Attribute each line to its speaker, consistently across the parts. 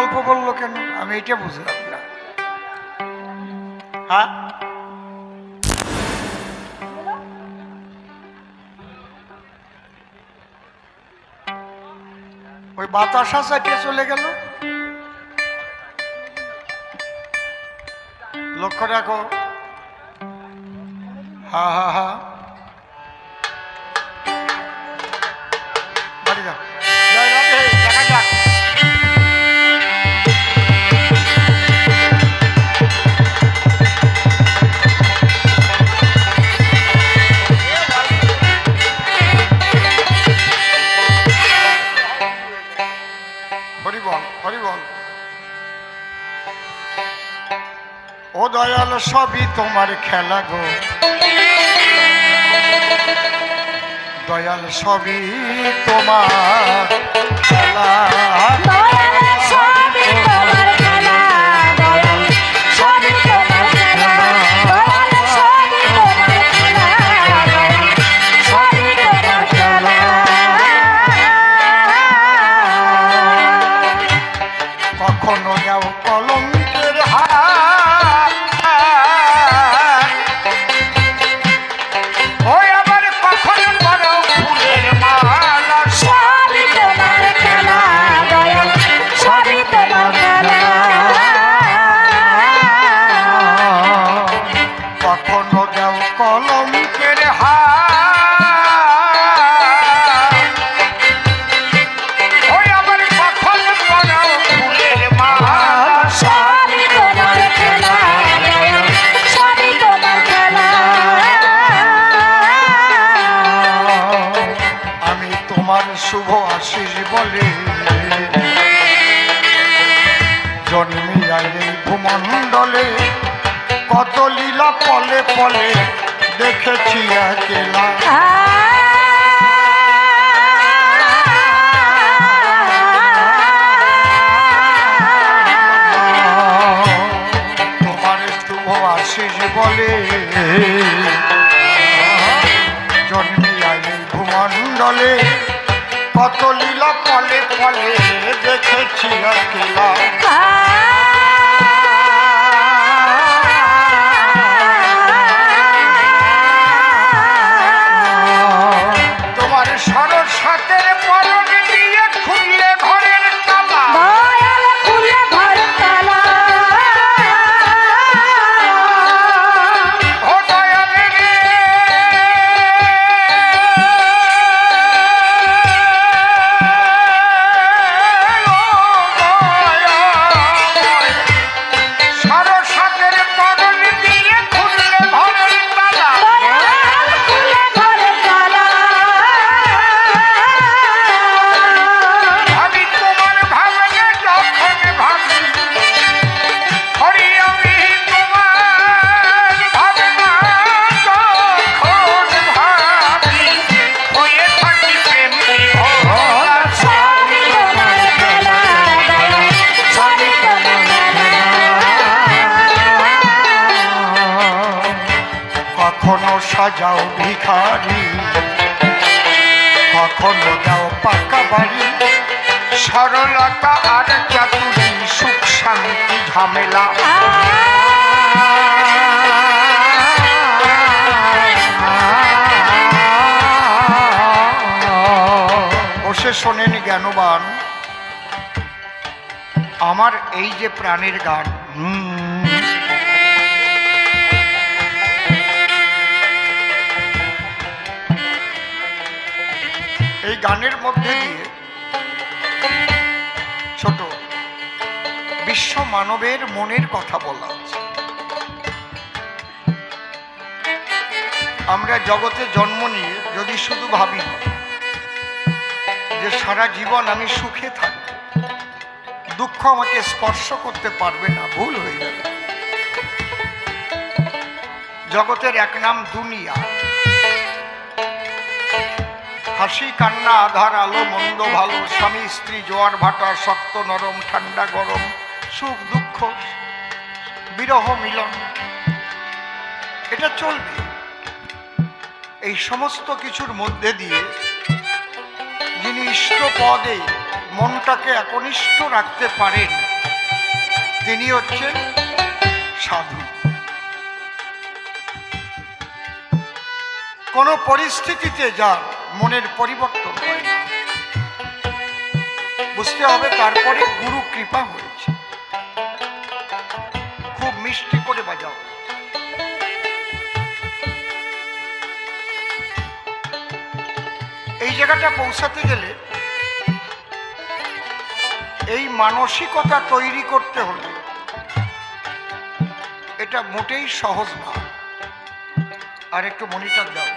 Speaker 1: গল্প বলল কেন? আমি এটা বুঝলাম না। হ্যাঁ? ওই বাতাসা চাটিয়ে চলে গেল। লক্ষ্য রাখো। হা হা হা। বাড়ি যাও। সবই তোমার খেলা গো। দয়াল সবই তোমার খেলা। পলে দেখেছি একেলা। তোমার শুভ আশিস বলে জন্মিয়া এই ভূমণ্ডলে কত লীলা পলে পলে দেখেছি একেলা। সাজাও ভিখারি। কখনো দাও পাকা বাড়ি। সরলতা আর চাতুরি সুখ শান্তি ঝামেলা। বসে শোনেন জ্ঞানবান আমার এই যে প্রাণের গান। হুম, এই গানের মধ্যে দিয়ে ছোট বিশ্ব মানবের মনের কথা বলা আমরা জগতে জন্ম নিয়ে যদি শুধু ভাবি যে সারা জীবন আমি সুখে থাকব দুঃখ আমাকে স্পর্শ করতে পারবে না ভুল হয়ে যাবে। জগতের এক নাম দুনিয়া। হাসি কান্না, আধার আলো, মন্দ ভালো, স্বামী, স্ত্রী, জোয়ার ভাটা, শক্ত, নরম, ঠান্ডা, গরম, সুখ, দুঃখ, বিরহ, মিলন। এটা চলবে। এই সমস্ত কিছুর মধ্যে দিয়ে যিনি ইষ্ট পদে মনটাকে একনিষ্ঠ রাখতে পারেন, তিনি হচ্ছেন সাধু। কোনো পরিস্থিতিতে যার মনের পরিবর্তন বুঝতে হবে তারপরে গুরু কৃপা হয়েছে। খুব মিষ্টি করে বাজাও। এই জায়গাটা পৌঁছাতে গেলে এই মানসিকতা তৈরি করতে হলে এটা মোটেই সহজ না। আর একটু মনিটর দাও।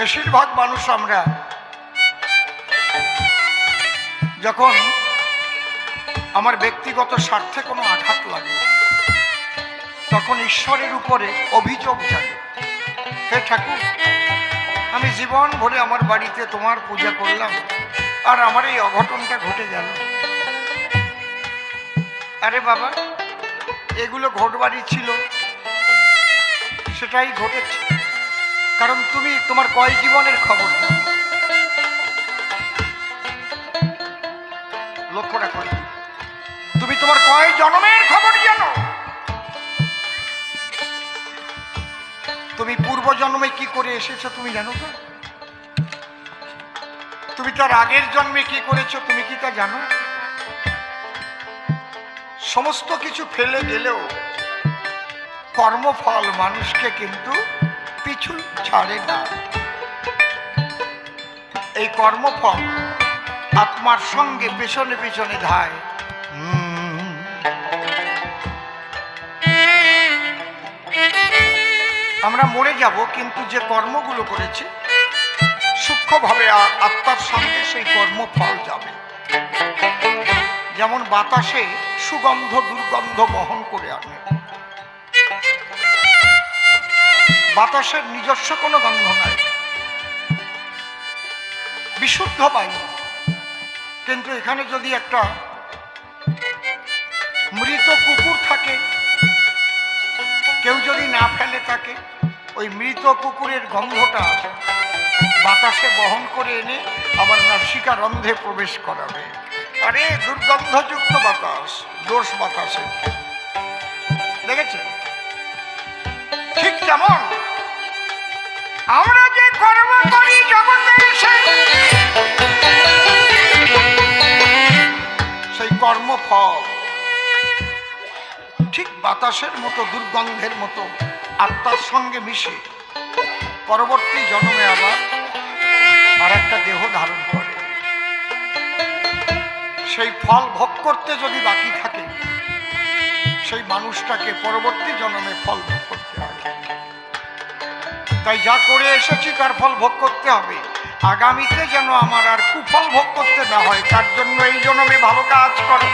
Speaker 1: বেশিরভাগ মানুষ আমরা যখন আমার ব্যক্তিগত স্বার্থে কোনো আঘাত লাগে, তখন ঈশ্বরের উপরে অভিযোগ জাগে, হে ঠাকুর, আমি জীবন ভরে আমার বাড়িতে তোমার পূজা করলাম আর আমার এই অঘটনটা ঘটে গেল। আরে বাবা, এগুলো ঘটবারই ছিল, সেটাই ঘটেছে। কারণ তুমি তোমার কয় জীবনের খবর? দাও লক্ষ্য রাখো। তুমি তোমার কয় জন্মের খবর জানো? তুমি পূর্ব জন্মে কি করে এসেছ তুমি জানো তো? তুমি তার আগের জন্মে কি করেছ তুমি কি তা জানো? সমস্ত কিছু ফেলে গেলেও কর্মফল মানুষকে কিন্তু পিছু ছাড়ে না। এই কর্মফল আত্মার সঙ্গে পেছনে পেছনে ধায়। আমরা মরে যাব, কিন্তু যে কর্মগুলো করেছি, সূক্ষ্মভাবে আত্মার সঙ্গে সেই কর্মফল যাবে। যেমন বাতাসে সুগন্ধ দুর্গন্ধ বহন করে আনে। বাতাসের নিজস্ব কোনো গন্ধ নাই। বিশুদ্ধ বায়ু। কিন্তু এখানে যদি একটা মৃত কুকুর থাকে, কেউ যদি না ফেলে থাকে ওই মৃত কুকুরের গন্ধটা বাতাসে বহন করে এনে আবার নাসিকা রন্ধে প্রবেশ করাবে। আরে, দুর্গন্ধযুক্ত বাতাস দোষ বাতাসে দেখেছেন? ঠিক যেমন আমরা পরবর্তী জন্মে আবার আর একটা দেহ ধারণ করে। সেই ফল ভোগ করতে যদি বাকি থাকে, সেই মানুষটাকে পরবর্তী জন্মে ফল ভোগ তাই যা করে এসেছি তার ফল ভোগ করতে হবে। আগামীতে যেন আমার আর কুফল ভোগ করতে না হয় তার জন্য এই জন্মে ভালো কাজ করো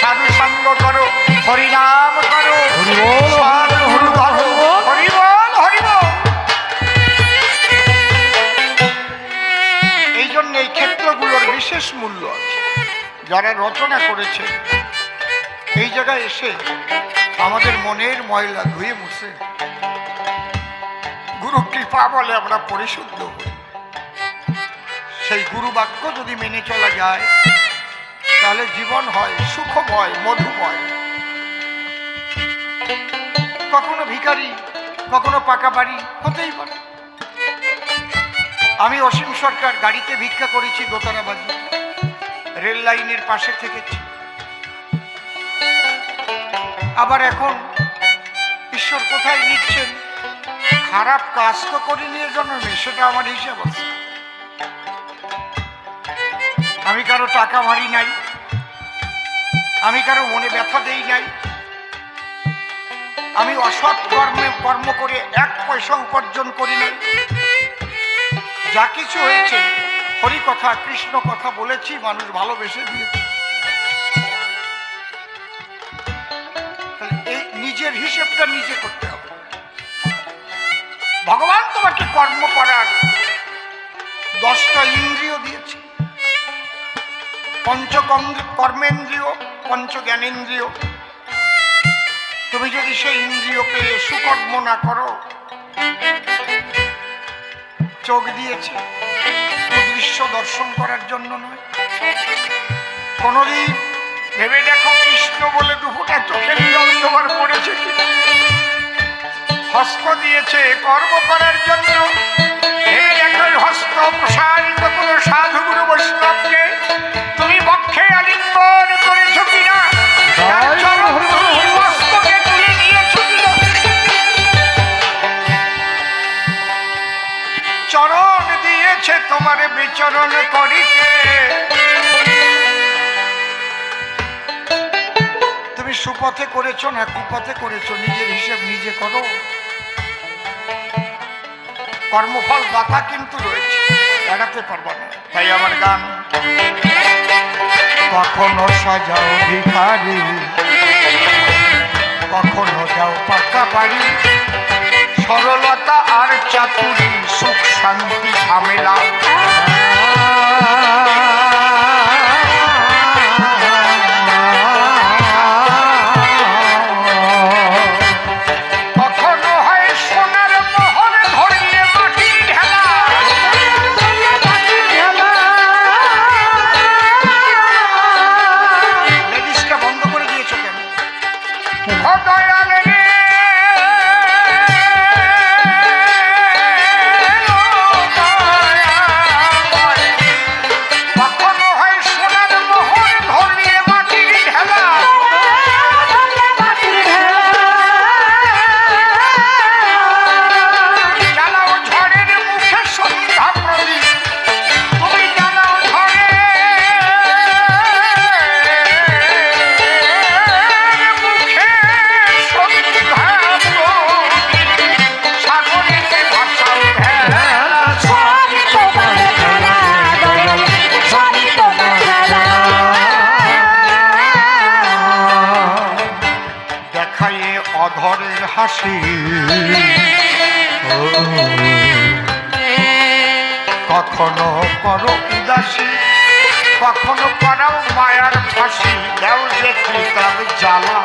Speaker 1: সাধু সঙ্গ করো হরিনাম করো। এই জন্য এই ক্ষেত্রগুলোর বিশেষ মূল্য আছে। যারা রচনা করেছে এই জায়গায় এসে আমাদের মনের ময়লা ধুয়ে মুছে গুরু কৃপা বলে আমরা পরিশুদ্ধ সেই গুরু বাক্য যদি মেনে চলা যায়, তাহলে জীবন হয় সুখময়, মধুময়। কখনো ভিখারি, কখনো পাকা বাড়ি, হতেই পারে। আমি অসীম সরকার, গাড়িতে ভিক্ষা করেছি দোতারা বাজি রেল লাইনের পাশে থেকেছি। আবার এখন ঈশ্বর কোথায় নিচ্ছেন? খারাপ কাজ তো করে নিয়ে জন্মে সেটা আমার হিসাব আছে। আমি কারও টাকা মারি নাই, আমি কারও মনে ব্যথা দেই নাই। আমি অসৎ কর্মে কর্ম করে এক পয়সা উপার্জন করি নাই। যা কিছু হয়েছে, হরি কথা, কৃষ্ণ কথা বলেছি, মানুষ ভালোবেসে দিয়েছে। এই নিজের হিসেবটা নিজে করতে হবে। ভগবান তোমাকে কর্ম করার দশটা ইন্দ্রিয় দিয়েছে। পঞ্চ কর্মেন্দ্রিয় পঞ্চ জ্ঞানেন্দ্রিয় তুমি যদি সেই ইন্দ্রিয়কে সুকর্ম না করো, চোখ দিয়েছে। দৃশ্য দর্শন করার জন্য নয়। কোনদিন ভেবে দেখো কৃষ্ণ বলে দুপুটা চোখের জল তোমার পড়েছে কি হস্ত দিয়েছে কর্ম করার জন্য। এই হস্ত প্রসারিত কোনো সাধু গুরু বৈষ্ণবকে তুমি বক্ষে আলিঙ্গন করেছ কিনা? চরণ দিয়েছে তোমার বিচরণ করিতে। তুমি সুপথে করেছ না কুপথে করেছ? নিজের হিসেব নিজে করো। কর্মফল দাতা কিন্তু রয়েছে। এড়াতে পারব না। তাই আমার গান। কখনো সাজাও ভিখারি, কখনো যাও পাকা বাড়ি। সরলতা আর চাতুরি, সুখ শান্তি ঝামেলা। কখনো করো উদাসী কখনো করাও মায়ার ফাঁসি দেও যে কৃতার জ্বালা।